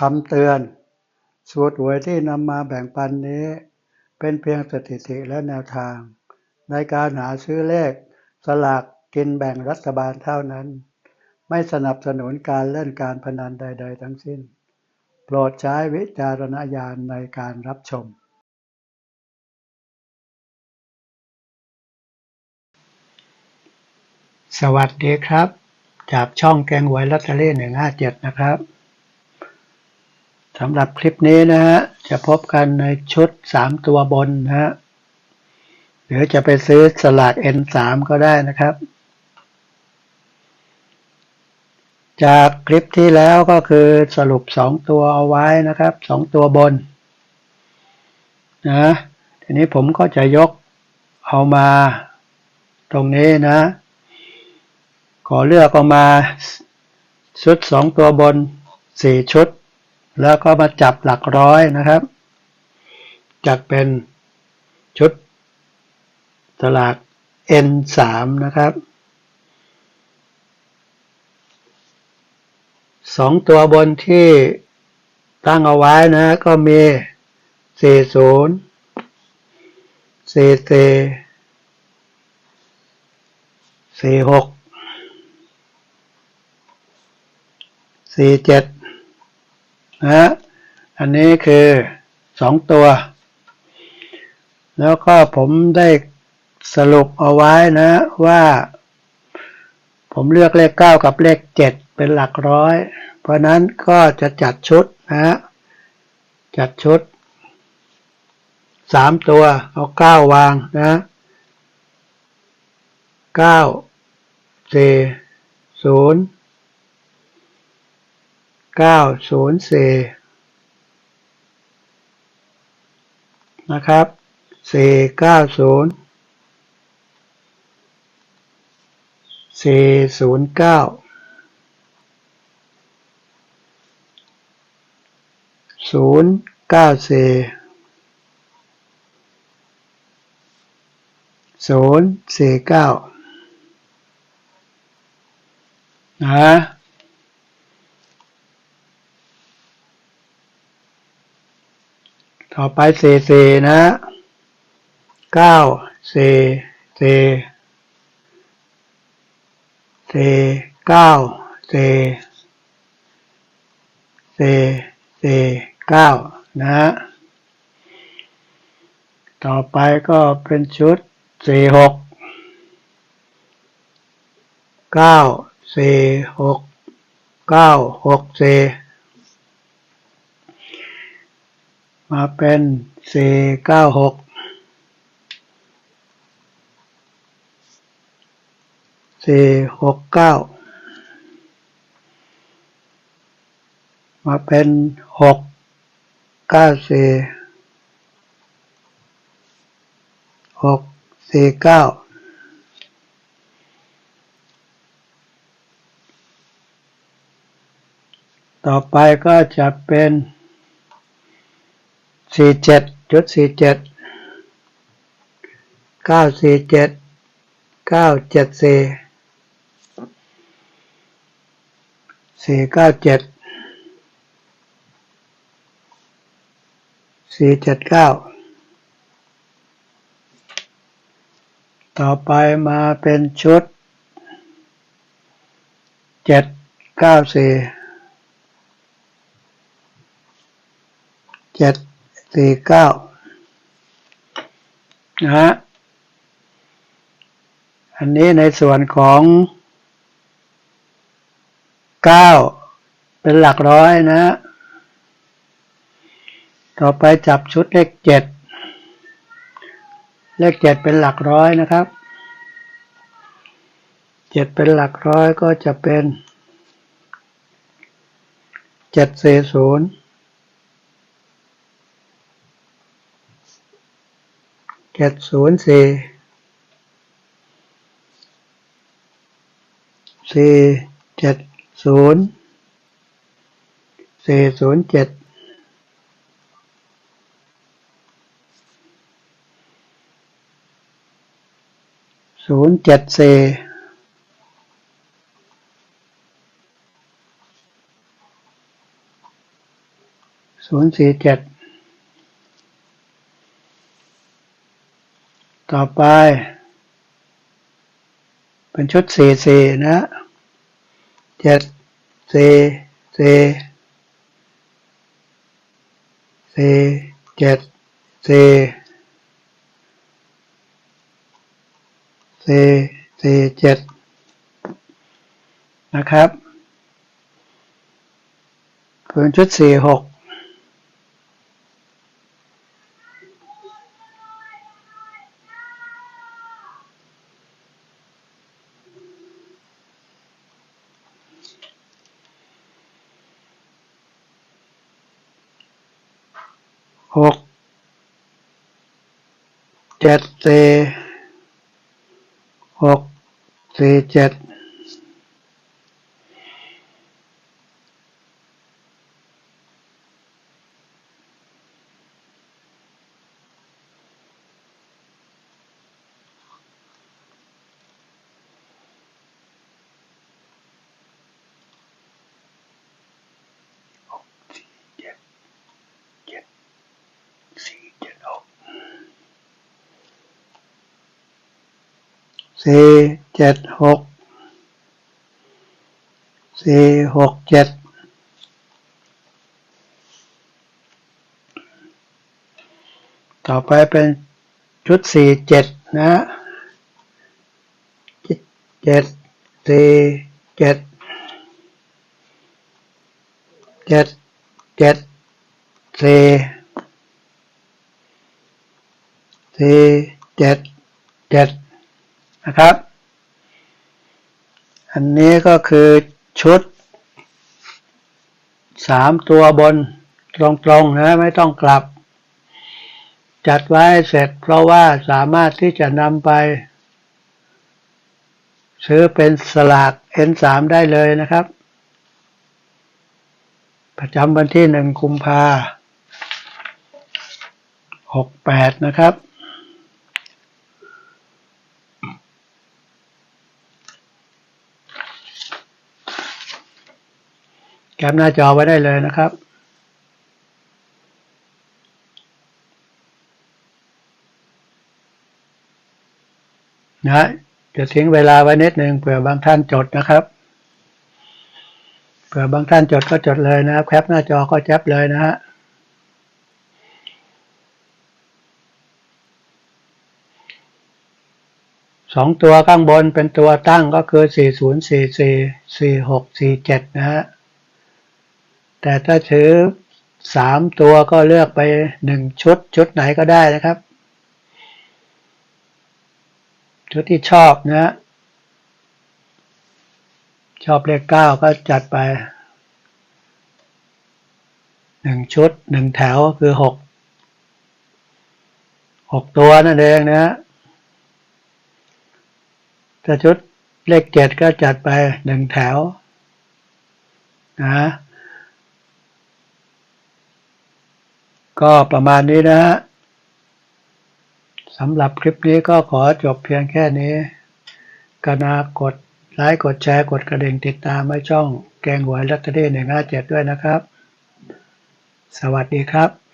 คำเตือน สูตรหวยที่นำมาแบ่งปันนี้ เป็นเพียงสถิติและแนวทาง ในการหาซื้อเลข สลากกินแบ่งรัฐบาลเท่านั้น ไม่สนับสนุนการเล่นการพนันใด ๆ ทั้งสิ้น โปรดใช้วิจารณญาณในการรับชม สวัสดีครับ จากช่องแกงหวยลอตเตอรี่หนึ่งห้าเจ็ดนะครับ สำหรับคลิปนี้นะฮะจะพบกันในชุดสามตัวบนนะฮะหรือจะไปซื้อสลาก N3 ก็ได้นะครับ จากคลิปที่แล้วก็คือสรุปสองตัวเอาไว้นะครับสองตัวบนนะทีนี้ผมก็จะยกเอามาตรงนี้นะ ขอเลือกออกมาชุดสองตัวบนสี่ชุด แล้วก็มาจับหลักร้อยนะครับ จัดเป็นชุดสลาก N3 นะครับ สองตัวบนที่ตั้งเอาไว้นะก็มี 40 44 46 47 นะฮะอันนี้คือสองตัว แล้วก็ผมได้สรุปเอาไว้นะว่า ผมเลือกเลข 9 กับเลข 7 เป็นหลักร้อย เพราะนั้นก็จะจัดชุดนะฮะจัดชุด 3 ตัวเอา 9 วางนะ9 4 0 904นะครับ490 409 094 049นะ ต่อไปสี่สี่นะเก้าสี่สี่สี่เก้าสี่สี่สี่เก้านะฮะต่อไปก็เป็นชุดสี่หกเก้าสี่หกเก้าหกสี่ มาเป็นสี่เก้าหกสี่หกเก้ามาเป็นหกเก้าสี่หกสี่เก้าต่อไปก็จะเป็น สี่เจ็ดจุดสี่เจ็ดเก้าสี่เจ็ดเก้าเจ็ดสี่สี่เก้าเจ็ดสี่เจ็ดเก้าต่อไปมาเป็นชุดเจ็ดเก้าสี่เจ็ด สี่เก้านะฮะอันนี้ในส่วนของเก้าเป็นหลักร้อยนะต่อไปจับชุดเลขเจ็ดเลขเจ็ดเป็นหลักร้อยนะครับเจ็ดเป็นหลักร้อยก็จะเป็นเจ็ดสี่ศูนย์ เจ็ดศูนย์สี่สี่เจ็ดศูนย์สี่ศูนย์เจ็ดศูนย์เจ็ดสี่ศูนย์สี่เจ็ด ต่อไป เป็นชุดสี่สี่นะเจ็ดสี่สี่สี่เจ็ดสี่สี่สี่เจ็ดนะครับเป็นชุดสี่หก หกเจ็ดสี่หกสี่เจ็ดเจ็ดเจ็ดสี่เจ็ดหก สี่เจ็ดหกสี่หกเจ็ดต่อไปเป็นชุดสี่เจ็ดนะเจ็ดเจ็ดสี่เจ็ดเจ็ดเจ็ดสี่สี่เจ็ดเจ็ด นะครับ อันนี้ก็คือชุดสามตัวบนตรงๆนะไม่ต้องกลับ จัดไว้เสร็จเพราะว่าสามารถที่จะนำไป ซื้อเป็นสลาก N3 ได้เลยนะครับ ประจำวันที่หนึ่งกุมภาหกแปดนะครับ แคปหน้าจอไว้ได้เลยนะครับ นะจะทิ้งเวลาไว้นิดหนึ่งเผื่อบางท่านจดนะครับ เผื่อบางท่านจดก็จดเลยนะครับ แคปหน้าจอก็แจ๊บเลยนะฮะสองตัวข้างบนเป็นตัวตั้งก็คือ 4044 4647 นะฮะ แต่ถ้าถือสามตัวก็เลือกไปหนึ่งชุด ชุดไหนก็ได้นะครับ ชุดที่ชอบนะ ชอบเลขเก้าก็จัดไปหนึ่งชุดหนึ่งแถวคือหกหกตัวนั่นเองนะถ้าชุดเลขเจ็ดก็จัดไปหนึ่งแถวนะ ก็ประมาณนี้นะฮะสำหรับคลิปนี้ก็ขอจบเพียงแค่นี้กรุณากดไลค์กดแชร์กดกระดิ่งติดตามไว้ช่องแกงหวยลัตเตอรี่หนึ่งห้าเจ็ดด้วยนะครับ สวัสดีครับ